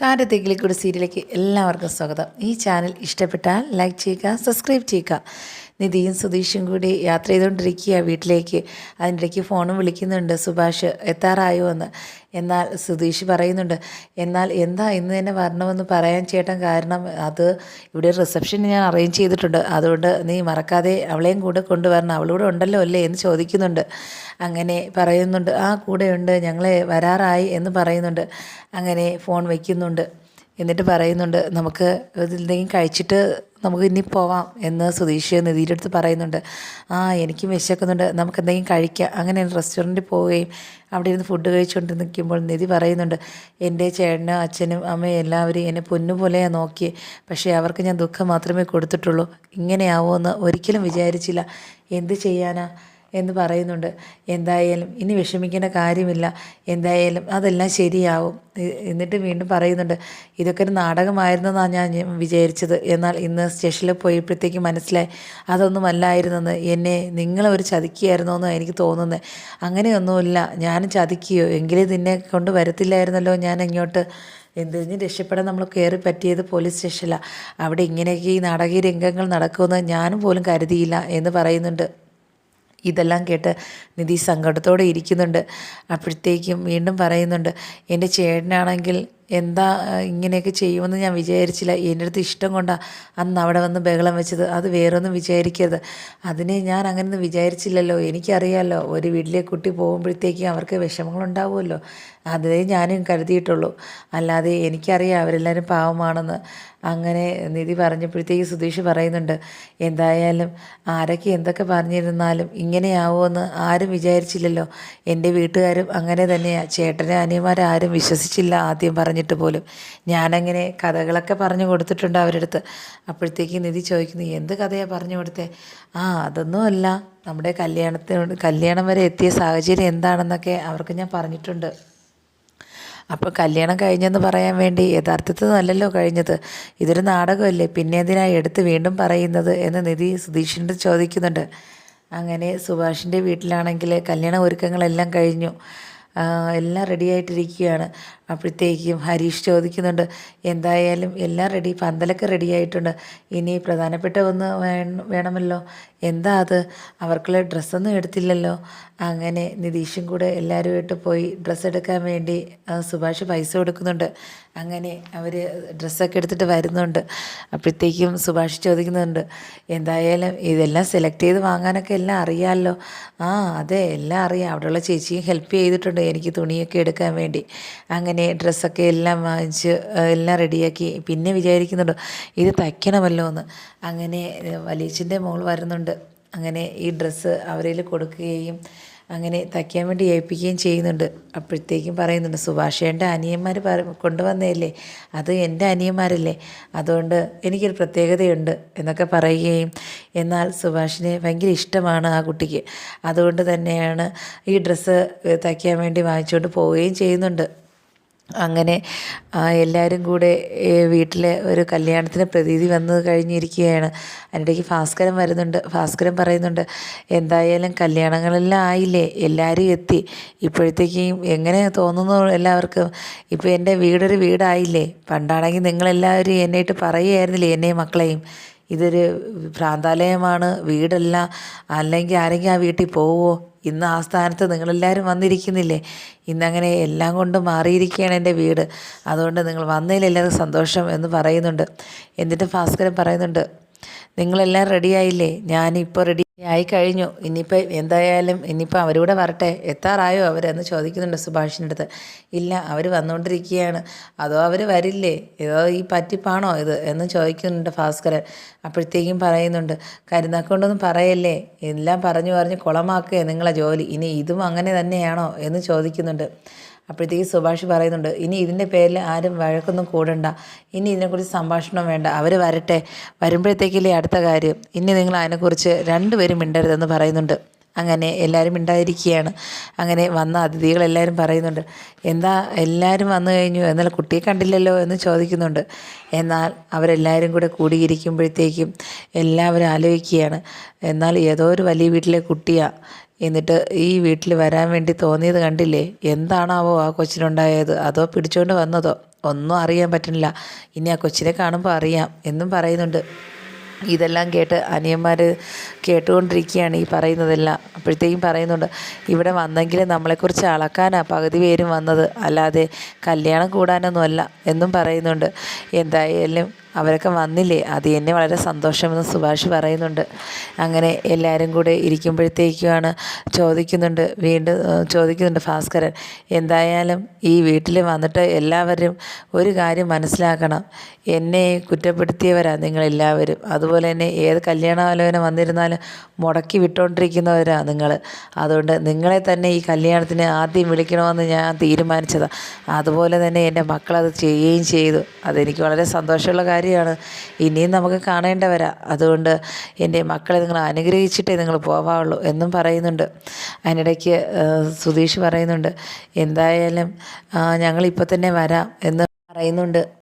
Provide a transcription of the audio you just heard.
കാരത്തെങ്കിലിക്കൂടി സീരിയലിലേക്ക് എല്ലാവർക്കും സ്വാഗതം. ഈ ചാനൽ ഇഷ്ടപ്പെട്ടാൽ ലൈക്ക് ചെയ്യുക സബ്സ്ക്രൈബ് ചെയ്യുക. നിധിയും സുധീഷും കൂടി യാത്ര ചെയ്തുകൊണ്ടിരിക്കുക വീട്ടിലേക്ക്. അതിന്റെ ഇടയ്ക്ക് ഫോണും വിളിക്കുന്നുണ്ട്. സുഭാഷ് എത്താറായോ എന്ന്. എന്നാൽ സുധീഷ് പറയുന്നുണ്ട് എന്നാൽ എന്താ ഇന്ന് തന്നെ വരണമെന്ന് പറയാൻ ചേട്ടൻ കാരണം? അത് ഇവിടെ റിസപ്ഷൻ ഞാൻ അറേഞ്ച് ചെയ്തിട്ടുണ്ട്. അതുകൊണ്ട് നീ മറക്കാതെ അവളെയും കൂടെ കൊണ്ടുവരണം. അവളൂടെ ഉണ്ടല്ലോ അല്ലേ? എന്ന് ചോദിക്കുന്നുണ്ട്. അങ്ങനെ പറയുന്നുണ്ട് ആ കൂടെയുണ്ട്. ഞങ്ങളെ വരാറായി എന്ന് പറയുന്നുണ്ട്. അങ്ങനെ ഫോൺ വയ്ക്കുന്നുണ്ട്. എന്നിട്ട് പറയുന്നുണ്ട് നമുക്ക് എന്തെങ്കിലും കഴിച്ചിട്ട് നമുക്ക് ഇനി പോവാം എന്ന് സുധീഷ് നിധിയുടെ അടുത്ത് പറയുന്നുണ്ട്. ആ എനിക്കും വിശക്കുന്നുണ്ട്. നമുക്ക് എന്തെങ്കിലും കഴിക്കാം. അങ്ങനെ റെസ്റ്റോറന്റിൽ പോവുകയും അവിടെ ഇരുന്ന് ഫുഡ് കഴിച്ചുകൊണ്ട് നിൽക്കുമ്പോൾ നിധി പറയുന്നുണ്ട് എന്റെ ചേട്ടനും അച്ഛനും അമ്മയും എല്ലാവരും എന്നെ പൊന്നുപോലെയാണ് നോക്കി പക്ഷേ അവർക്ക് ഞാൻ ദുഃഖം മാത്രമേ കൊടുത്തിട്ടുള്ളൂ. ഇങ്ങനെയാവുമെന്ന് ഒരിക്കലും വിചാരിച്ചില്ല. എന്ത് ചെയ്യാനാ? എന്ന് പറയുന്നുണ്ട്. എന്തായാലും ഇനി വിഷമിക്കേണ്ട കാര്യമില്ല. എന്തായാലും അതെല്ലാം ശരിയാവും. എന്നിട്ട് വീണ്ടും പറയുന്നുണ്ട് ഇതൊക്കെ ഒരു നാടകമായിരുന്നെന്നാണ് ഞാൻ വിചാരിച്ചത്. എന്നാൽ ഇന്ന് സ്റ്റേഷനിൽ പോയപ്പോഴത്തേക്ക് മനസ്സിലായി എന്നെ നിങ്ങളൊരു ചതിക്കുകയായിരുന്നോ എന്ന് എനിക്ക് തോന്നുന്നത് അങ്ങനെയൊന്നുമില്ല. ഞാനും ചതിക്കുകയോ എങ്കിലും നിന്നെ കൊണ്ട് വരത്തില്ലായിരുന്നല്ലോ ഞാൻ ഇങ്ങോട്ട് എന്തിന് രക്ഷപ്പെടാൻ നമ്മൾ കയറി പറ്റിയത് പോലീസ് സ്റ്റേഷനിലാണ് അവിടെ ഇങ്ങനെയൊക്കെ ഈ നാടകീയ രംഗങ്ങൾ നടക്കുമെന്ന് ഞാനും പോലും കരുതിയില്ല എന്ന് പറയുന്നുണ്ട്. ഇതെല്ലാം കേട്ട് നിധി സങ്കടത്തോടെ ഇരിക്കുന്നുണ്ട്. അപ്പോഴത്തേക്കും വീണ്ടും പറയുന്നുണ്ട് എന്റെ ചേട്ടനാണെങ്കിൽ എന്താ ഇങ്ങനെയൊക്കെ ചെയ്യുമെന്ന് ഞാൻ വിചാരിച്ചില്ല. എന്റെ അടുത്ത് ഇഷ്ടം കൊണ്ടാണ് അന്ന് അവിടെ വന്ന് ബഹളം വെച്ചത്. അത് വേറൊന്നും വിചാരിക്കരുത്. അതിനെ ഞാൻ അങ്ങനെയൊന്നും വിചാരിച്ചില്ലല്ലോ. എനിക്കറിയാമല്ലോ ഒരു വീട്ടിലെ കുട്ടി പോകുമ്പോഴത്തേക്കും അവർക്ക് വിഷമങ്ങളുണ്ടാവുമല്ലോ. അതേ ഞാനും കരുതിയിട്ടുള്ളൂ. അല്ലാതെ എനിക്കറിയാം അവരെല്ലാവരും പാവമാണെന്ന്. അങ്ങനെ നിധി പറഞ്ഞപ്പോഴത്തേക്ക് സുധീഷ് പറയുന്നുണ്ട് എന്തായാലും ആരൊക്കെ എന്തൊക്കെ പറഞ്ഞിരുന്നാലും ഇങ്ങനെയാവുമെന്ന് ആരും വിചാരിച്ചില്ലല്ലോ. എന്റെ വീട്ടുകാരും അങ്ങനെ തന്നെയാണ് ചേട്ടനെ അനിയന്മാരും ആരും വിശ്വസിച്ചില്ല ആദ്യം പറഞ്ഞിട്ട് പോലും ഞാനങ്ങനെ കഥകളൊക്കെ പറഞ്ഞു കൊടുത്തിട്ടുണ്ട് അവരുടെ അടുത്ത് അപ്പോഴത്തേക്ക് നിധി ചോദിക്കുന്നു എന്ത് കഥയാണ് പറഞ്ഞു കൊടുത്തേ? ആ അതൊന്നുമല്ല നമ്മുടെ കല്യാണത്തിന് കല്യാണം വരെ എത്തിയ സാഹചര്യം എന്താണെന്നൊക്കെ അവർക്ക് ഞാൻ പറഞ്ഞിട്ടുണ്ട്. അപ്പോൾ കല്യാണം കഴിഞ്ഞെന്ന് പറയാൻ വേണ്ടി യഥാർത്ഥത്തിൽ നല്ലല്ലോ കഴിഞ്ഞത്. ഇതൊരു നാടകമല്ലേ? പിന്നെ എന്തിനായി എടുത്ത് വീണ്ടും പറയുന്നത്? എന്ന് നിധി സുധീഷിന്റെ ചോദിക്കുന്നുണ്ട്. അങ്ങനെ സുഭാഷിന്റെ വീട്ടിലാണെങ്കിൽ കല്യാണ ഒരുക്കങ്ങളെല്ലാം കഴിഞ്ഞു. എല്ലാം റെഡി ആയിട്ടിരിക്കുകയാണ്. അപ്പോഴത്തേക്കും ഹരീഷ് ചോദിക്കുന്നുണ്ട് എന്തായാലും എല്ലാം റെഡി പന്തലൊക്കെ റെഡിയായിട്ടുണ്ട് ഇനി പ്രധാനപ്പെട്ട ഒന്ന് വേണമല്ലോ. എന്താ അത്? അവർക്കുള്ള ഡ്രസ്സൊന്നും എടുത്തില്ലല്ലോ. അങ്ങനെ നിതീഷും കൂടെ എല്ലാവരുമായിട്ട് പോയി ഡ്രസ്സ് എടുക്കാൻ വേണ്ടി സുഭാഷ് പൈസ കൊടുക്കുന്നുണ്ട്. അങ്ങനെ അവർ ഡ്രസ്സൊക്കെ എടുത്തിട്ട് വരുന്നുണ്ട്. അപ്പോഴത്തേക്കും സുഭാഷ് ചോദിക്കുന്നുണ്ട് എന്തായാലും ഇതെല്ലാം സെലക്ട് ചെയ്ത് വാങ്ങാനൊക്കെ എല്ലാം അറിയാമല്ലോ ആ അതെ എല്ലാം അറിയാം. അവിടെയുള്ള ചേച്ചിയും ഹെൽപ്പ് ചെയ്തിട്ടുണ്ട് എനിക്ക് തുണിയൊക്കെ എടുക്കാൻ വേണ്ടി. അങ്ങനെ ഡ്രസ്സൊക്കെ എല്ലാം വാങ്ങിച്ച് എല്ലാം റെഡിയാക്കി. പിന്നെ വിചാരിക്കുന്നുണ്ട് ഇത് തയ്ക്കണമല്ലോ എന്ന്. അങ്ങനെ വലിയച്ഛന്റെ മോൾ വരുന്നുണ്ട്. അങ്ങനെ ഈ ഡ്രസ്സ് അവരിൽ കൊടുക്കുകയും അങ്ങനെ തയ്ക്കാൻ വേണ്ടി ഏൽപ്പിക്കുകയും ചെയ്യുന്നുണ്ട്. അപ്പോഴത്തേക്കും പറയുന്നുണ്ട് സുഭാഷേന്റെ അനിയന്മാർ പറ കൊണ്ടുവന്നതല്ലേ? അത് എന്റെ അനിയന്മാരല്ലേ? അതുകൊണ്ട് എനിക്കൊരു പ്രത്യേകതയുണ്ട് എന്നൊക്കെ പറയുകയും എന്നാൽ സുഭാഷിനെ ഭയങ്കര ഇഷ്ടമാണ് ആ കുട്ടിക്ക്. അതുകൊണ്ട് തന്നെയാണ് ഈ ഡ്രസ്സ് തയ്ക്കാൻ വേണ്ടി വാങ്ങിച്ചുകൊണ്ട് പോവുകയും ചെയ്യുന്നുണ്ട്. അങ്ങനെ എല്ലാവരും കൂടെ വീട്ടിലെ ഒരു കല്യാണത്തിന് പ്രതീതി വന്ന് കഴിഞ്ഞിരിക്കുകയാണ്. അതിനിടയ്ക്ക് ഭാസ്കരൻ വരുന്നുണ്ട്. ഭാസ്കരൻ പറയുന്നുണ്ട് എന്തായാലും കല്യാണങ്ങളെല്ലാം ആയില്ലേ? എല്ലാവരും എത്തി. ഇപ്പോഴത്തേക്കും എങ്ങനെ തോന്നുന്നു എല്ലാവർക്കും? ഇപ്പോൾ എന്റെ വീടൊരു വീടായില്ലേ? പണ്ടാണെങ്കിൽ നിങ്ങളെല്ലാവരും എന്നെയിട്ട് പറയുകയായിരുന്നില്ലേ എന്നെയും മക്കളെയും? ഇതൊരു ഭ്രാന്താലയമാണ്. വീടല്ല അല്ലെങ്കിൽ ആരെങ്കിലും ആ വീട്ടിൽ പോവോ ഇന്ന് ആ സ്ഥാനത്ത് നിങ്ങളെല്ലാവരും വന്നിരിക്കുന്നില്ലേ? ഇന്നങ്ങനെ എല്ലാം കൊണ്ടും മാറിയിരിക്കുകയാണ് എന്റെ വീട്. അതുകൊണ്ട് നിങ്ങൾ വന്നതിൽ എല്ലാവർക്കും സന്തോഷം എന്ന് പറയുന്നുണ്ട്. എന്നിട്ട് ഭാസ്കരൻ പറയുന്നുണ്ട് നിങ്ങളെല്ലാം റെഡിയായില്ലേ ഞാനിപ്പോൾ റെഡി ആയി കഴിഞ്ഞു ഇനിയിപ്പോൾ എന്തായാലും ഇനിയിപ്പോൾ അവരൂടെ വരട്ടെ. എത്താറായോ അവരെന്ന് ചോദിക്കുന്നുണ്ട് സുഭാഷിന്റെ അടുത്ത്. ഇല്ല അവർ വന്നുകൊണ്ടിരിക്കുകയാണ് അതോ അവർ വരില്ലേ? ഏതോ ഈ പറ്റിപ്പാണോ ഇത്? എന്ന് ചോദിക്കുന്നുണ്ട് ഭാസ്കരൻ. അപ്പോഴത്തേക്കും പറയുന്നുണ്ട് കരുന്നാക്കൊണ്ടൊന്നും പറയല്ലേ? എല്ലാം പറഞ്ഞു പറഞ്ഞ് കുളമാക്കുക നിങ്ങളെ ജോലി. ഇനി ഇതും അങ്ങനെ തന്നെയാണോ? എന്ന് ചോദിക്കുന്നുണ്ട്. അപ്പോഴത്തേക്ക് സുഭാഷ് പറയുന്നുണ്ട് ഇനി ഇതിന്റെ പേരിൽ ആരും വഴക്കൊന്നും കൂടണ്ട. ഇനി ഇതിനെക്കുറിച്ച് സംഭാഷണം വേണ്ട. അവർ വരട്ടെ. വരുമ്പോഴത്തേക്കില്ലേ അടുത്ത കാര്യം. ഇനി നിങ്ങൾ അതിനെക്കുറിച്ച് രണ്ടുപേരും മിണ്ടരുതെന്ന് പറയുന്നുണ്ട്. അങ്ങനെ എല്ലാവരും ഉണ്ടായിരിക്കുകയാണ് അങ്ങനെ വന്ന അതിഥികളെല്ലാവരും പറയുന്നുണ്ട് എന്താ എല്ലാവരും വന്നു കഴിഞ്ഞു? എന്നാൽ കുട്ടിയെ കണ്ടില്ലല്ലോ? എന്ന് ചോദിക്കുന്നുണ്ട്. എന്നാൽ അവരെല്ലാവരും കൂടെ കൂടിയിരിക്കുമ്പോഴത്തേക്കും എല്ലാവരും ആലോചിക്കുകയാണ് എന്നാൽ ഏതോ ഒരു വലിയ വീട്ടിലെ കുട്ടിയാ. എന്നിട്ട് ഈ വീട്ടിൽ വരാൻ വേണ്ടി തോന്നിയത് കണ്ടില്ലേ? എന്താണാവോ ആ കൊച്ചിനുണ്ടായത്? അതോ പിടിച്ചുകൊണ്ട് വന്നതോ? ഒന്നും അറിയാൻ പറ്റുന്നില്ല ഇനി ആ കൊച്ചിനെ കാണുമ്പോൾ അറിയാം എന്നും പറയുന്നുണ്ട്. ഇതെല്ലാം കേട്ട് അനിയന്മാർ കേട്ടുകൊണ്ടിരിക്കുകയാണ് ഈ പറയുന്നതെല്ലാം. അപ്പോഴത്തേക്കും പറയുന്നുണ്ട് ഇവിടെ വന്നെങ്കിൽ നമ്മളെക്കുറിച്ച് അളക്കാനാണ് പകുതി പേരും വന്നത്. അല്ലാതെ കല്യാണം കൂടാനൊന്നുമല്ല എന്നും പറയുന്നുണ്ട്. എന്തായാലും അവരൊക്കെ വന്നില്ലേ? അത് എന്നെ വളരെ സന്തോഷമെന്ന് സുഭാഷ് പറയുന്നുണ്ട്. അങ്ങനെ എല്ലാവരും കൂടെ ഇരിക്കുമ്പോഴത്തേക്കുമാണ് ചോദിക്കുന്നുണ്ട് വീണ്ടും ചോദിക്കുന്നുണ്ട് ഭാസ്കരൻ എന്തായാലും ഈ വീട്ടിൽ വന്നിട്ട് എല്ലാവരും ഒരു കാര്യം മനസ്സിലാക്കണം. എന്നെ കുറ്റപ്പെടുത്തിയവരാണ് നിങ്ങളെല്ലാവരും. അതുപോലെ തന്നെ ഏത് കല്യാണാലോചന വന്നിരുന്നാലും മുടക്കി വിട്ടുകൊണ്ടിരിക്കുന്നവരാണ് നിങ്ങൾ അതുകൊണ്ട് നിങ്ങളെ തന്നെ ഈ കല്യാണത്തിന് ആദ്യം വിളിക്കണമെന്ന് ഞാൻ തീരുമാനിച്ചതാണ് അതുപോലെ തന്നെ എന്റെ മക്കളത് ചെയ്യുകയും ചെയ്തു. അതെനിക്ക് വളരെ സന്തോഷമുള്ള കാര്യമാണ്. ഇനിയും നമുക്ക് കാണേണ്ടവരാ. അതുകൊണ്ട് എന്റെ മക്കളെ നിങ്ങൾ അനുഗ്രഹിച്ചിട്ടേ നിങ്ങൾ പോവാവുള്ളൂ എന്നും പറയുന്നുണ്ട്. അതിനിടയ്ക്ക് സുധീഷ് പറയുന്നുണ്ട് എന്തായാലും ഞങ്ങളിപ്പോൾ തന്നെ വരാം എന്ന് പറയുന്നുണ്ട്.